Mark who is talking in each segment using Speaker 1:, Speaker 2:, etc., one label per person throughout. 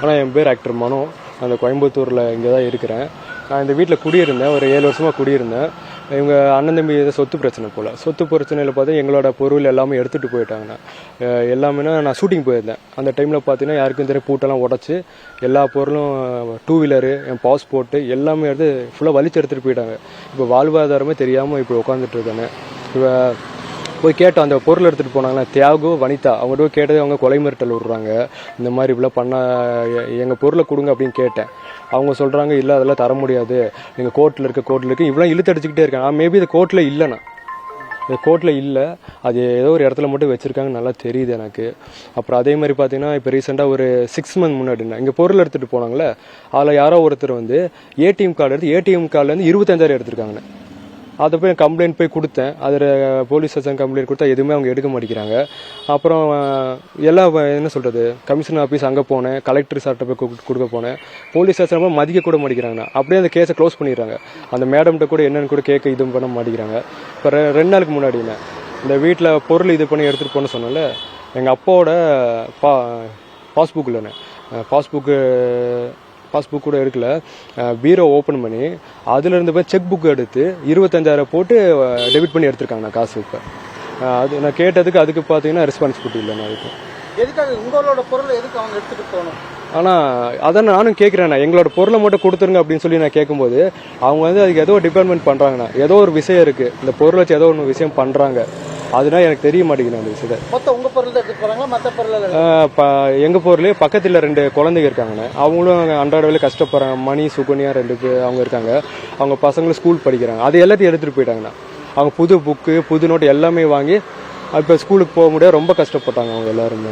Speaker 1: ஆனால் என் பேர் ஆக்டர் மனோ. அந்த கோயம்புத்தூரில் இங்கே தான் இருக்கிறேன். நான் இந்த வீட்டில் குடியிருந்தேன். ஒரு ஏழு வருஷமாக குடியிருந்தேன். இவங்க அண்ணன் தம்பி ஏதோ சொத்து பிரச்சனை போல். சொத்து பிரச்சனையில் பார்த்தா எங்களோட பொருள் எல்லாமே எடுத்துகிட்டு போயிட்டாங்கண்ணா. எல்லாமேனா எல்லாமே நான் ஷூட்டிங் போயிருந்தேன். அந்த டைமில் பார்த்தீங்கன்னா யாருக்கும் தெரியும் பூட்டெல்லாம் உடச்சி எல்லா பொருளும் டூ வீலரு என் பாஸ்போர்ட்டு எல்லாமே எடுத்து ஃபுல்லாக வலிச்சு எடுத்துகிட்டு போயிட்டாங்க. இப்போ வாழ்வாதாரமே தெரியாமல் இப்போ உட்காந்துட்டு இருக்கேன்னு இப்போ போய் கேட்டோம் அந்த பொருள் எடுத்துகிட்டு போனாங்கன்னா தியாகு வனிதா அவங்கள்ட்ட போய் கேட்டது அவங்க கொலை மிரட்டல் விடுறாங்க. இந்த மாதிரி இப்படிலாம் பண்ண எங்கள் பொருளை கொடுங்க அப்படின்னு கேட்டேன். அவங்க சொல்கிறாங்க இல்லை அதெல்லாம் தர முடியாது. எங்கள் கோர்ட்டில் இருக்க கோர்ட்டில் இருக்குது இவ்வளோ இழுத்து அடிச்சுக்கிட்டே இருக்கேன். நான் மேபி இது கோர்ட்டில் இல்லைண்ணா இந்த கோர்ட்டில் இல்லை. அது ஏதோ ஒரு இடத்துல மட்டும் வச்சுருக்காங்க நல்லா தெரியுது எனக்கு. அப்புறம் அதே மாதிரி பார்த்தீங்கன்னா இப்போ ரீசெண்டாக ஒரு சிக்ஸ் மந்த் முன்னாடினா இங்கே பொருள் எடுத்துகிட்டு போனாங்களே அதில் யாரோ ஒருத்தர் வந்து ஏடிஎம் கார்டு எடுத்து ஏடிஎம் கார்டுலேருந்து இருபத்தஞ்சாயிரம் எடுத்திருக்காங்கண்ணே அதை போய் கம்ப்ளைண்ட் போய் கொடுத்தேன். அதில் போலீஸ் ஸ்டேஷன் கம்ப்ளைண்ட் கொடுத்தா எதுவுமே அவங்க எடுக்க மாட்டேங்கிறாங்க. அப்புறம் எல்லாம் என்ன சொல்கிறது கமிஷனர் ஆஃபீஸ் அங்கே போனேன். கலெக்டர் சார்கிட்ட போய் கொடுக்க போனேன். போலீஸ் ஸ்டேஷன் போய் மதிக்க கூட மாட்டேங்கிறாங்க. அப்படியே அந்த கேஸை க்ளோஸ் பண்ணிடுறாங்க. அந்த மேடம்கிட்ட கூட என்னென்னு கூட கேட்க இதுவும் பண்ண மாட்டேங்கிறாங்க. இப்போ ரெண்டு நாளுக்கு முன்னாடிண்ணே இந்த வீட்டில் பொருள் இது பண்ணி எடுத்துகிட்டு போன சொன்னால எங்கள் அப்பாவோட பா பாஸ்புக் இல்லைண்ணே பாஸ்புக்கு பாஸ்புக் கூட எடுக்கல. பீரோ ஓப்பன் பண்ணி அதுல இருந்து போய் செக் புக் எடுத்து இருபத்தஞ்சாயிரம் போட்டு டெபிட் பண்ணி எடுத்திருக்காங்க நான் காசு இப்போ. அது நான் கேட்டதுக்கு அதுக்கு பார்த்தீங்கன்னா ரெஸ்பான்சிபிலிட்டி இல்லை நான் அதுக்கு.
Speaker 2: எதுக்காக? உங்களோட பொருளை எதுக்கு அவங்க போகணும்?
Speaker 1: ஆனால் அதான் நானும் கேட்குறேண்ணா எங்களோட பொருளை மட்டும் கொடுத்துருங்க அப்படின்னு சொல்லி நான் கேட்கும்போது அவங்க வந்து அதுக்கு ஏதோ டிபார்ட்மெண்ட் பண்ணுறாங்கண்ணா ஏதோ ஒரு விஷயம் இருக்குது இந்த பொருளை வச்சு ஏதோ ஒன்று விஷயம் பண்ணுறாங்க அதனால எனக்கு தெரிய மாட்டேங்குது அந்த விஷயத்தை.
Speaker 2: மொத்தம் உங்க பொருள் தான் எடுத்துட்டு போறாங்களா? மத்த பொருள்
Speaker 1: எங்க போர்லயே பக்கத்துல ரெண்டு குழந்தைங்க இருக்காங்கண்ணே. அவங்களும் அன்றாட வேலை கஷ்டப்படுறாங்க. மணி சுகன்யா ரெண்டு பேர் அவங்க இருக்காங்க. அவங்க பசங்களும் ஸ்கூல் படிக்கிறாங்க. அது எல்லாத்தையும் எடுத்துட்டு போயிட்டாங்கண்ணா. அவங்க புது புக்கு புது நோட்டு எல்லாமே வாங்கி இப்போ ஸ்கூலுக்கு போக முடியாது. ரொம்ப கஷ்டப்பட்டாங்க அவங்க எல்லாரும்.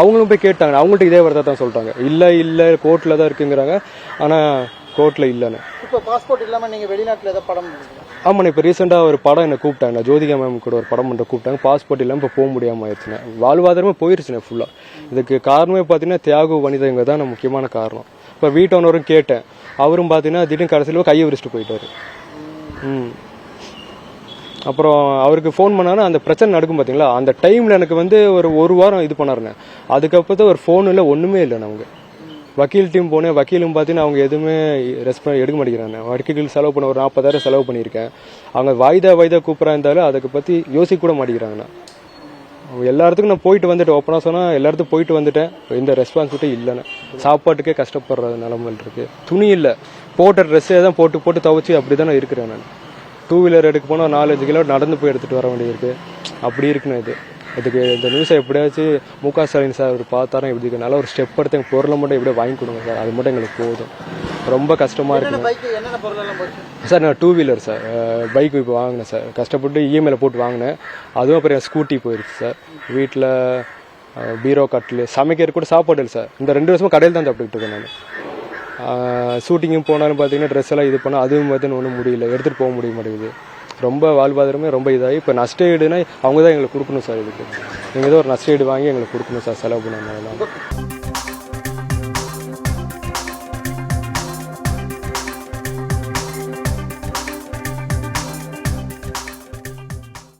Speaker 1: அவங்களும் போய் கேட்டாங்க. அவங்கள்ட்ட இதே வார்த்தை தான் சொல்லிட்டாங்க. இல்லை இல்லை கோர்ட்டில் தான் இருக்குங்கிறாங்க. ஆனால் கோர்ட்டில் இல்லைன்னு
Speaker 2: இப்ப பாஸ்போர்ட் இல்லாம நீங்க வெளிநாட்டுல ஏதாவது படம்?
Speaker 1: ஆமாண்ணா இப்போ ரீசெண்டாக ஒரு படம் என்னை கூப்பிட்டாங்க. ஜோதிகா மேம் கூட ஒரு படம் பண்ணுற கூப்பிட்டாங்க. பாஸ்போர்ட் இல்லாமல் இப்போ போக முடியாமல் ஆயிடுச்சுண்ணே. வாழ்வாதாரமே போயிருச்சுண்ணே ஃபுல்லாக இதுக்கு காரணமே பார்த்தீங்கன்னா தியாகு வனிதங்க தான் நான் முக்கியமான காரணம். இப்போ வீட்டோனரும் கேட்டேன். அவரும் பார்த்தீங்கன்னா திடீர்னு கடைசியில் கையை விரிச்சிட்டு போயிட்டார். ம். அப்புறம் அவருக்கு ஃபோன் பண்ணாலும் அந்த பிரச்சனை நடக்கும் பார்த்தீங்களா அந்த டைமில் எனக்கு வந்து ஒரு ஒரு வாரம் இது பண்ணாருண்ணே. அதுக்கப்புறம் ஒரு ஃபோன் இல்லை ஒன்றுமே இல்லை நமக்கு. வக்கீல் டீம் போனேன். வக்கீலும் பார்த்தீங்கன்னா அவங்க எதுவுமே ரெஸ்பான் எடுக்க மாட்டேங்கிறாங்க. வக்கீல் செலவு பண்ண ஒரு நாற்பதாயிரம் செலவு பண்ணியிருக்கேன். அவங்க வாய்தா வாய்தா கூப்பிட்றா இருந்தாலும் அதுக்கு பற்றி யோசிக்க கூட மாட்டேங்கிறாங்கண்ணா. அவங்க எல்லா இடத்துக்கும் நான் போயிட்டு வந்துட்டேன். ஓப்பனாக சொன்னால் எல்லா இடத்துக்கும் போயிட்டு வந்துட்டேன். எந்த ரெஸ்பான்சிபிலிட்டி இல்லைண்ணே. சாப்பாட்டுக்கே கஷ்டப்படுற நிலமல் இருக்கு. துணி இல்லை. போட்ட ட்ரெஸ்ஸே தான் போட்டு போட்டு துவச்சி அப்படி தான் இருக்கிறேன் நான். டூ வீலர் எடுக்க போனால் நாலஞ்சு கிலோ நடந்து போய் எடுத்துகிட்டு வர வேண்டியிருக்கு அப்படி இருக்குண்ணே இது. இதுக்கு இந்த நியூஸை எப்படியாச்சும் மு க ஸ்டாலின் சார் அவர் பார்த்தாரும் இப்படி நல்ல ஒரு ஸ்டெப் எடுத்து எங்கள் பொருளை மட்டும் எப்படியே வாங்கி கொடுங்க சார்? அது மட்டும் எங்களுக்கு போதும். ரொம்ப கஷ்டமாக
Speaker 2: போச்சு?
Speaker 1: சார் நான் டூ வீலர் சார் பைக் இப்போ வாங்கினேன் சார். கஷ்டப்பட்டு இஎம்ஐல போட்டு வாங்கினேன். அதுவும் அப்புறம் ஸ்கூட்டி போயிடுச்சு சார். வீட்டில் பீரோ கட்டில் சமைக்கிறது கூட சாப்பாடு இல்லை சார். இந்த ரெண்டு வருஷமா கடையில் தான் சாப்பிட்டுட்டு இருக்கேன் நான். ஷூட்டிங்கும் போனாலும் பார்த்தீங்கன்னா ட்ரெஸ் எல்லாம் இது பண்ணால் அதுவும் பார்த்தீங்கன்னா ஒன்றும் முடியல. எடுத்துகிட்டு போக முடிய மாட்டேங்குது. ரொம்ப வாழ்வாதாரமே ரொம்ப இதாகி இப்போ நஷ்ட ஈடுனா அவங்க தான் எங்களுக்கு கொடுக்கணும் சார் இதுக்கு. நீங்கள் ஏதோ ஒரு நஷ்ட ஈடு வாங்கி எங்களுக்கு கொடுக்கணும் சார் செலவு பண்ண